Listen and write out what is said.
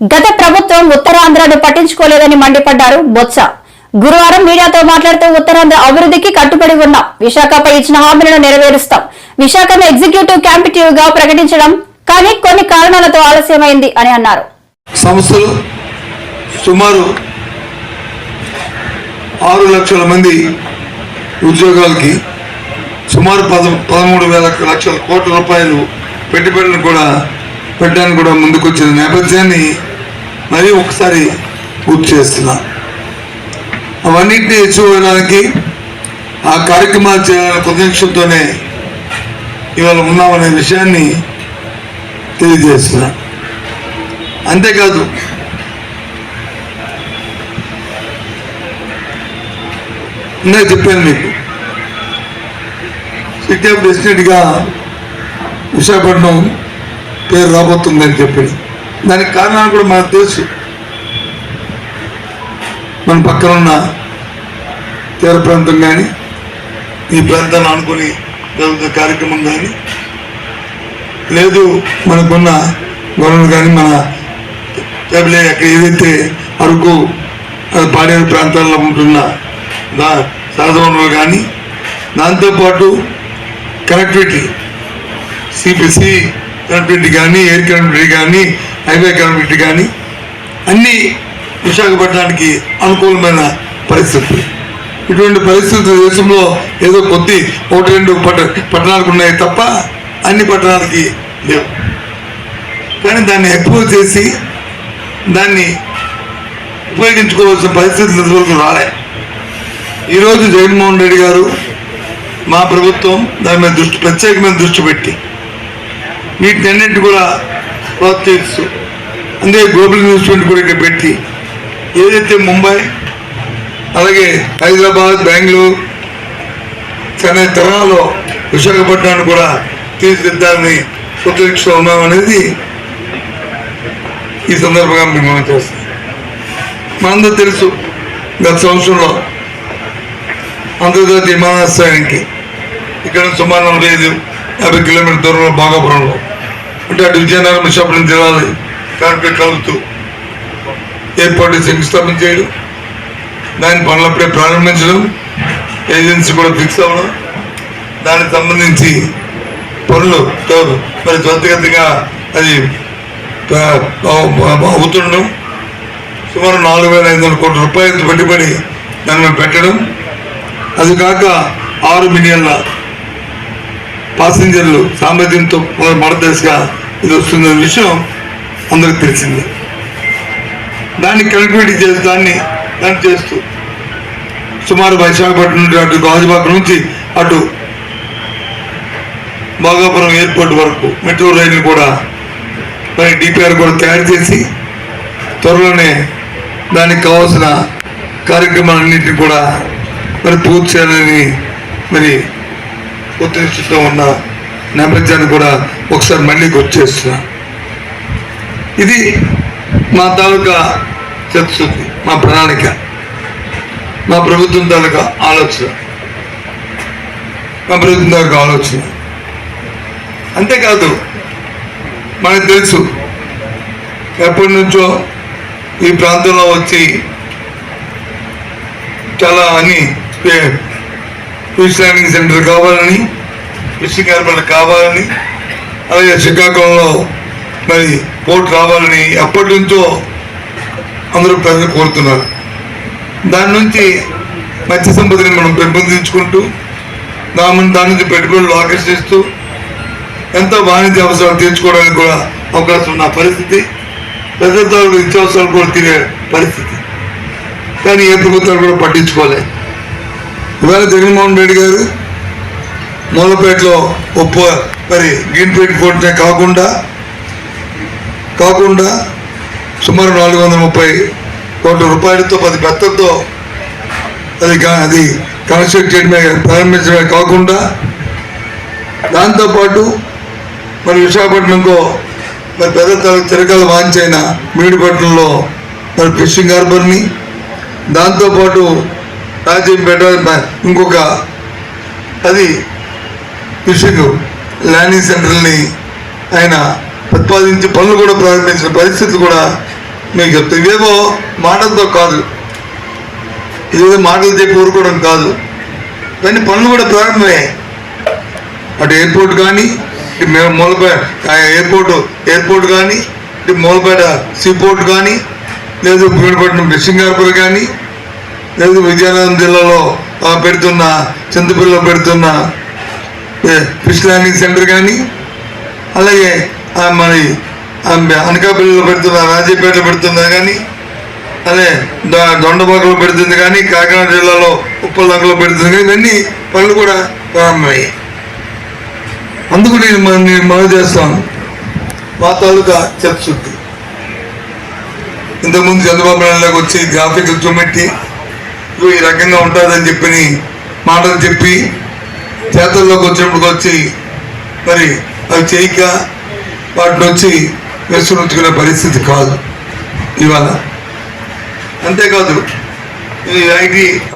గత ప్రభుత్వం ఉత్తరాంధ్రను పట్టించుకోలేదని మండిపడ్డారు బొత్స. గురువారం మీడియాతో మాట్లాడుతూ ఉత్తరాంధ్ర అభివృద్ధికి కట్టుబడి ఉన్నాం. విశాఖపై ఇచ్చిన హామీలను నెరవేరుస్తాం. విశాఖను ఎగ్జిక్యూటివ్ క్యాంపిటివ్గా ప్రకటించడం కానీ కొన్ని కారణాలతో ఆలస్యమైంది అని అన్నారు. సంస్థలు సుమారు ఆరు లక్షల మంది ఉద్యోగాలకి సుమారు పద పదమూడు వేల లక్షల కోట్ల రూపాయలు పెట్టుబడులు కూడా పెట్టడానికి కూడా ముందుకొచ్చిన నేపథ్యాన్ని మరీ ఒకసారి గుర్తు చేస్తున్నా. అవన్నింటినీ ఎచ్చుకోవడానికి ఆ కార్యక్రమాలు చేయాలనే ప్రత్యక్షంతోనే ఇవాళ ఉన్నామనే విషయాన్ని తెలియజేస్తున్నా. అంతేకాదు నేను చెప్పాను మీకు సిటీ ఆఫ్ విశాఖపట్నం పేరు రాబోతుందని చెప్పి దానికి కారణాలు కూడా మనకు తెలుసు. మన పక్కన ఉన్న తీర ప్రాంతం కానీ ఈ ప్రాంతాన్ని అనుకుని జరుగుతున్న కార్యక్రమం కానీ లేదు మనకున్న గొడవలు కానీ మన టేబుల్ అక్కడ ఏదైతే అరకు అది పాడేరు ప్రాంతాల్లో ఉంటున్న దా సహజవనరులు కానీ దాంతోపాటు కనెక్టివిటీ సిపిసి కనెక్టివిటీ కానీ ఎయిర్ కనెక్టివిటీ కానీ హైవే కనెక్టివిటీ కానీ అన్నీ విశాఖపట్నానికి అనుకూలమైన పరిస్థితులు. ఇటువంటి పరిస్థితులు దేశంలో ఏదో కొద్ది ఒకటి రెండు పట్ట పట్టణాలకు ఉన్నాయి తప్ప అన్ని పట్టణాలకి లేవు. కానీ దాన్ని ఎక్కువ చేసి దాన్ని ఉపయోగించుకోవాల్సిన పరిస్థితులు ఇంతవరకు రాలే. ఈరోజు జగన్మోహన్ రెడ్డి గారు మా ప్రభుత్వం దాని మీద దృష్టి ప్రత్యేకమైన దృష్టి పెట్టి వీటినన్నింటి కూడా ప్రోత్సహిస్తూ అందుకే గ్లోబల్ ఇన్వెస్ట్మెంట్ కూడా ఇక్కడ పెట్టి ఏదైతే ముంబై అలాగే హైదరాబాద్ బెంగళూరు చెన్నై తరహాలో విశాఖపట్నాన్ని కూడా తీర్చిదిద్దాలని ప్రత్యక్ష ఉన్నామనేది ఈ సందర్భంగా మేము చేస్తాం మనందరూ తెలుసు గత సంవత్సరంలో అంతర్జాతీయ విమానాశ్రయానికి ఇక్కడ సుమారు నలభై ఐదు యాభై కిలోమీటర్ దూరంలో భాగాపురంలో అంటే అటు విజయనగరం విశాఖపట్నం జిల్లాలు కరెక్ట్గా కలుపుతూ శంకుస్థాపన చేయడం దాని పనులప్పుడే ప్రారంభించడం ఏజెన్సీ కూడా ఫిక్స్ అవ్వడం దానికి సంబంధించి పనులు మరి త్వరితగతిగా అది అవుతుండడం సుమారు నాలుగు వేల ఐదు వందల కోట్ల రూపాయలు పెట్టుబడి దాన్ని పెట్టడం అది కాక ఆరు మిలియన్ల పాసింజర్లు సామర్థ్యంతో మడదశగా ఇది వస్తుందనే విషయం అందరికి తెలిసింది. దాన్ని కనెక్టివిటీ చేసి దాన్ని దాన్ని చేస్తూ సుమారు విశాఖపట్నం నుండి అటు గాజుబాగ్ నుంచి అటు భోగాపురం ఎయిర్పోర్ట్ వరకు మెట్రో రైలు కూడా మరి డిపిఆర్ కూడా తయారు చేసి త్వరలోనే దానికి కావాల్సిన కార్యక్రమాలన్నింటినీ కూడా మరి పూర్తి చేయాలని మరి ఉత్తరిస్తూ ఉన్న నేపథ్యాన్ని కూడా ఒకసారి మళ్ళీ గుర్తు చేస్తున్నా. ఇది మా తాలూకా చర్చఉంది మా ప్రణాళిక మా ప్రభుత్వం తాలూకా ఆలోచన మా ప్రభుత్వం తాలూకా ఆలోచన. అంతేకాదు మనకు తెలుసు ఎప్పటి నుంచో ఈ ప్రాంతంలో వచ్చి చాలా అని ఫిష్ ల్యాండింగ్ సెంటర్ కావాలని ఫిషింగ్ ఏర్పాటు కావాలని అలాగే శ్రీకాకుళంలో మరి పోర్ట్ రావాలని అప్పటి నుంచో అందరూ ప్రజలు కోరుతున్నారు. దాని నుంచి మత్స్య సంపదని మనం పెంపొందించుకుంటూ దాని దాని నుంచి పెట్టుబడులు ఆకర్షిస్తూ ఎంతో వాణిజ్య అవసరాలు తీర్చుకోవడానికి కూడా అవకాశం ఉన్న పరిస్థితి ప్రజలతో నిత్యావసరాలు కూడా తీరే పరిస్థితి. కానీ ఏ ప్రభుత్వాలు కూడా పట్టించుకోలేదు ఇవాళ జగన్మోహన్ రెడ్డి గారు మూలపేటలో ఉప్పు మరి గ్రీన్పేట కోర్టునే కాకుండా కాకుండా సుమారు నాలుగు వందల ముప్పై కోట్ల రూపాయలతో పది బెత్తలతో అది కా- అది కన్స్ట్రక్ట్ చేయడమే ప్రారంభించడమే కాకుండా దాంతోపాటు మరి విశాఖపట్నంకో మరి పెద్ద తర- చిరకాల వాంచైన మీడిపట్నంలో మరి ఫిషింగ్ హార్బర్ని దాంతోపాటు రాజంపేట ఇంకొక అది ఫిషింగ్ ల్యాండింగ్ సెంటర్ని ఆయన ప్రతిపాదించి పనులు కూడా ప్రారంభించిన పరిస్థితి కూడా మీకు చెప్తా ఇవేమో మాటలతో కాదు. ఇదేదో మాటలు చెప్పి ఊరుకోవడం కాదు. కానీ పనులు కూడా ప్రారంభమయ్యాయి అటు ఎయిర్పోర్ట్ కానీ మేము మూలపేట ఆ ఎయిర్పోర్ట్ ఎయిర్పోర్ట్ కానీ మూలపేట సీపోర్ట్ కానీ లేదు భీమపట్నం ఫిషింగ్ హార్బర్ కానీ లేదు విజయనగరం జిల్లాలో పెడుతున్న చింతపిల్లలో పెడుతున్న. ఫిష్ ల్యాండింగ్ సెంటర్ కానీ అలాగే మరి అనకాపల్లిలో పెడుతున్న రాజీపేటలో పెడుతున్నా కానీ అదే దొండబాకలో పెడుతుంది కానీ కాకినాడ జిల్లాలో ఉప్పలదంకలో పెడుతుంది కానీ ఇవన్నీ పనులు కూడా ప్రారంభమయ్యాయి. అందుకు నేను మ- నేను మనవి చేస్తాను. మా తాలూకా చిత్తశుద్ధి ఇంతకుముందు చంద్రబాబు నాయుడులోకి వచ్చి గ్రాఫిక్లు చూపెట్టి ఈ రకంగా ఉంటుందని చెప్పి మాటలు చెప్పి చేతల్లోకి వచ్చినప్పుడు వచ్చి మరి అవి చేయక వాటిని వచ్చి విస్మరించుకునే పరిస్థితి కాదు. ఇవాళ అంతేకాదు ఈ ఐటీ